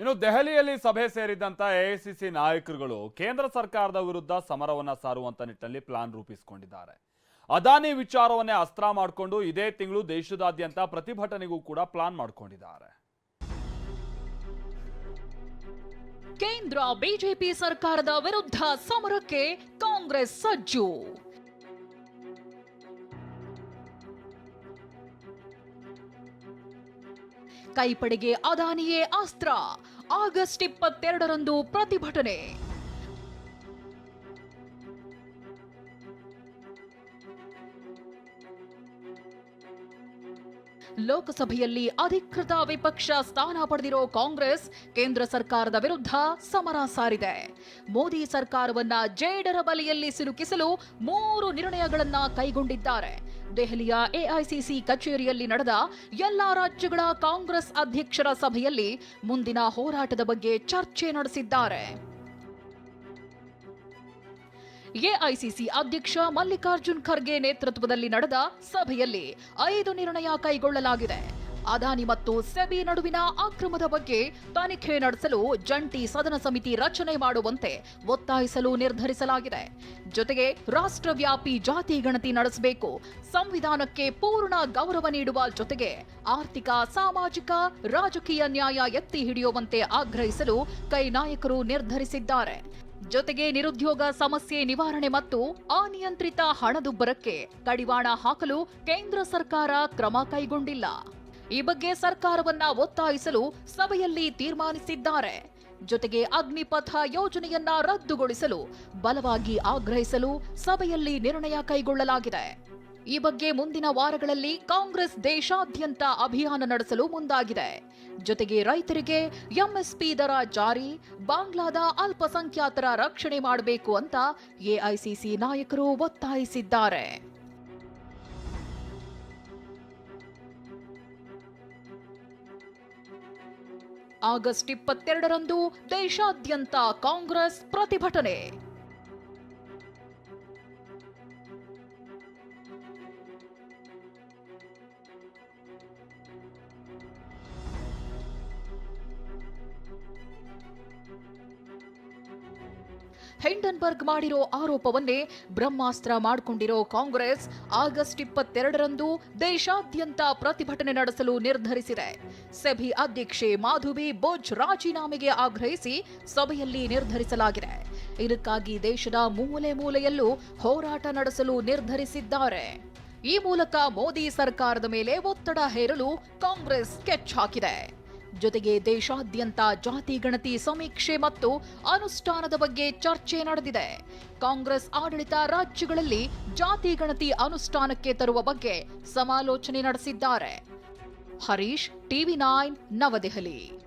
ಇನ್ನು ದೆಹಲಿಯಲ್ಲಿ ಸಭೆ ಸೇರಿದಂತ ಎಐಸಿಸಿ ನಾಯಕರುಗಳು ಕೇಂದ್ರ ಸರ್ಕಾರದ ವಿರುದ್ಧ ಸಮರವನ್ನ ಸಾರುವಂತ ನಿಟ್ಟಿನಲ್ಲಿ ಪ್ಲಾನ್ ರೂಪಿಸಿಕೊಂಡಿದ್ದಾರೆ. ಅದಾನಿ ವಿಚಾರವನ್ನೇ ಅಸ್ತ್ರ ಮಾಡಿಕೊಂಡು ಇದೇ ತಿಂಗಳು ದೇಶದಾದ್ಯಂತ ಪ್ರತಿಭಟನೆಗೂ ಕೂಡ ಪ್ಲಾನ್ ಮಾಡಿಕೊಂಡಿದ್ದಾರೆ. ಕೇಂದ್ರ ಬಿಜೆಪಿ ಸರ್ಕಾರದ ವಿರುದ್ಧ ಸಮರಕ್ಕೆ ಕಾಂಗ್ರೆಸ್ ಸಜ್ಜು. ಕೈಪಡೆಗೆ ಅದಾನಿಯೇ ಅಸ್ತ್ರ. ಆಗಸ್ಟ್ ಇಪ್ಪತ್ತೆರಡರಂದು ಪ್ರತಿಭಟನೆ. ಲೋಕಸಭೆಯಲ್ಲಿ ಅಧಿಕೃತ ವಿಪಕ್ಷ ಸ್ಥಾನ ಪಡೆದಿರೋ ಕಾಂಗ್ರೆಸ್ ಕೇಂದ್ರ ಸರ್ಕಾರದ ವಿರುದ್ಧ ಸಮರ ಸಾರಿದೆ. ಮೋದಿ ಸರ್ಕಾರವನ್ನ ಜೇಡರ ಬಲೆಯಲ್ಲಿ ಸಿಲುಕಿಸಲು ಮೂರು ನಿರ್ಣಯಗಳನ್ನ ಕೈಗೊಂಡಿದ್ದಾರೆ. ದೆಹಲಿಯ ಎಐಸಿಸಿ ಕಚೇರಿಯಲ್ಲಿ ನಡೆದ ಎಲ್ಲಾ ರಾಜ್ಯಗಳ ಕಾಂಗ್ರೆಸ್ ಅಧ್ಯಕ್ಷರ ಸಭೆಯಲ್ಲಿ ಮುಂದಿನ ಹೋರಾಟದ ಬಗ್ಗೆ ಚರ್ಚೆ ನಡೆಸಿದ್ದಾರೆ. ಎಐಸಿಸಿ ಅಧ್ಯಕ್ಷ ಮಲ್ಲಿಕಾರ್ಜುನ್ ಖರ್ಗೆ ನೇತೃತ್ವದಲ್ಲಿ ನಡೆದ ಸಭೆಯಲ್ಲಿ ಐದು ನಿರ್ಣಯ ಕೈಗೊಳ್ಳಲಾಗಿದೆ. ಅದಾನಿ ಮತ್ತು ಸೆಬಿ ನಡುವಿನ ಅಕ್ರಮದ ಬಗ್ಗೆ ತನಿಖೆ ನಡೆಸಲು ಜಂಟಿ ಸದನ ಸಮಿತಿ ರಚನೆ ಮಾಡುವಂತೆ ಒತ್ತಾಯಿಸಲು ನಿರ್ಧರಿಸಲಾಗಿದೆ. ಜೊತೆಗೆ ರಾಷ್ಟ್ರವ್ಯಾಪಿ ಜಾತಿ ಗಣತಿ ನಡೆಸಬೇಕು, ಸಂವಿಧಾನಕ್ಕೆ ಪೂರ್ಣ ಗೌರವ ನೀಡುವ ಜೊತೆಗೆ ಆರ್ಥಿಕ, ಸಾಮಾಜಿಕ, ರಾಜಕೀಯ ನ್ಯಾಯ ಎತ್ತಿ ಹಿಡಿಯುವಂತೆ ಆಗ್ರಹಿಸಲು ಕೈ ನಾಯಕರು ನಿರ್ಧರಿಸಿದ್ದಾರೆ. ಜೊತೆಗೆ ನಿರುದ್ಯೋಗ ಸಮಸ್ಯೆ ನಿವಾರಣೆ ಮತ್ತು ಅನಿಯಂತ್ರಿತ ಹಣದುಬ್ಬರಕ್ಕೆ ಕಡಿವಾಣ ಹಾಕಲು ಕೇಂದ್ರ ಸರ್ಕಾರ ಕ್ರಮ ಕೈಗೊಂಡಿಲ್ಲ. ಈ ಬಗ್ಗೆ ಸರ್ಕಾರವನ್ನ ಒತ್ತಾಯಿಸಲು ಸಭೆಯಲ್ಲಿ ತೀರ್ಮಾನಿಸಿದ್ದಾರೆ. ಜೊತೆಗೆ ಅಗ್ನಿಪಥ ಯೋಜನೆಯನ್ನ ರದ್ದುಗೊಳಿಸಲು ಬಲವಾಗಿ ಆಗ್ರಹಿಸಲು ಸಭೆಯಲ್ಲಿ ನಿರ್ಣಯ ಕೈಗೊಳ್ಳಲಾಗಿದೆ. ಈ ಬಗ್ಗೆ ಮುಂದಿನ ವಾರಗಳಲ್ಲಿ ಕಾಂಗ್ರೆಸ್ ದೇಶಾದ್ಯಂತ ಅಭಿಯಾನ ನಡೆಸಲು ಮುಂದಾಗಿದೆ. ಜೊತೆಗೆ ರೈತರಿಗೆ ಎಂಎಸ್ಪಿ ದರ ಜಾರಿ, ಬಾಂಗ್ಲಾದ ಅಲ್ಪಸಂಖ್ಯಾತರ ರಕ್ಷಣೆ ಮಾಡಬೇಕು ಅಂತ ಎಐಸಿಸಿ ನಾಯಕರು ಒತ್ತಾಯಿಸಿದ್ದಾರೆ. ಆಗಸ್ಟ್ ಇಪ್ಪತ್ತೆರಡರಂದು ದೇಶಾದ್ಯಂತ ಕಾಂಗ್ರೆಸ್ ಪ್ರತಿಭಟನೆ. ಹೆಂಡನ್ಬರ್ಗ್ ಮಾಡಿರೋ ಆರೋಪವನ್ನೇ ಬ್ರಹ್ಮಾಸ್ತ್ರ ಮಾಡಿಕೊಂಡಿರೋ ಕಾಂಗ್ರೆಸ್ ಆಗಸ್ಟ್ ಇಪ್ಪತ್ತೆರಡರಂದು ದೇಶಾದ್ಯಂತ ಪ್ರತಿಭಟನೆ ನಡೆಸಲು ನಿರ್ಧರಿಸಿದೆ. ಸಭೆ ಅಧ್ಯಕ್ಷೆ ಮಾಧುಬಿ ಬೋಜ್ ರಾಜೀನಾಮೆಗೆ ಆಗ್ರಹಿಸಿ ಸಭೆಯಲ್ಲಿ ನಿರ್ಧರಿಸಲಾಗಿದೆ. ಇದಕ್ಕಾಗಿ ದೇಶದ ಮೂಲೆ ಮೂಲೆಯಲ್ಲೂ ಹೋರಾಟ ನಡೆಸಲು ನಿರ್ಧರಿಸಿದ್ದಾರೆ. ಈ ಮೂಲಕ ಮೋದಿ ಸರ್ಕಾರದ ಮೇಲೆ ಒತ್ತಡ ಹೇರಲು ಕಾಂಗ್ರೆಸ್ ಕೆಚ್ಚಾಕಿದೆ. ಜೊತೆಗೆ ದೇಶಾದ್ಯಂತ ಜಾತಿ, ಗಣತಿ, ಸಮೀಕ್ಷೆ ಮತ್ತು ಅನುಷ್ಠಾನದ ಬಗ್ಗೆ ಚರ್ಚೆ ನಡೆದಿದೆ. ಕಾಂಗ್ರೆಸ್ ಆಡಳಿತ ರಾಜ್ಯಗಳಲ್ಲಿ ಜಾತಿ, ಗಣತಿ ಅನುಷ್ಠಾನಕ್ಕೆ ತರುವ ಬಗ್ಗೆ ಸಮಾಲೋಚನೆ ನಡೆಸಿದ್ದಾರೆ. Harish, TV nine, Navadehali.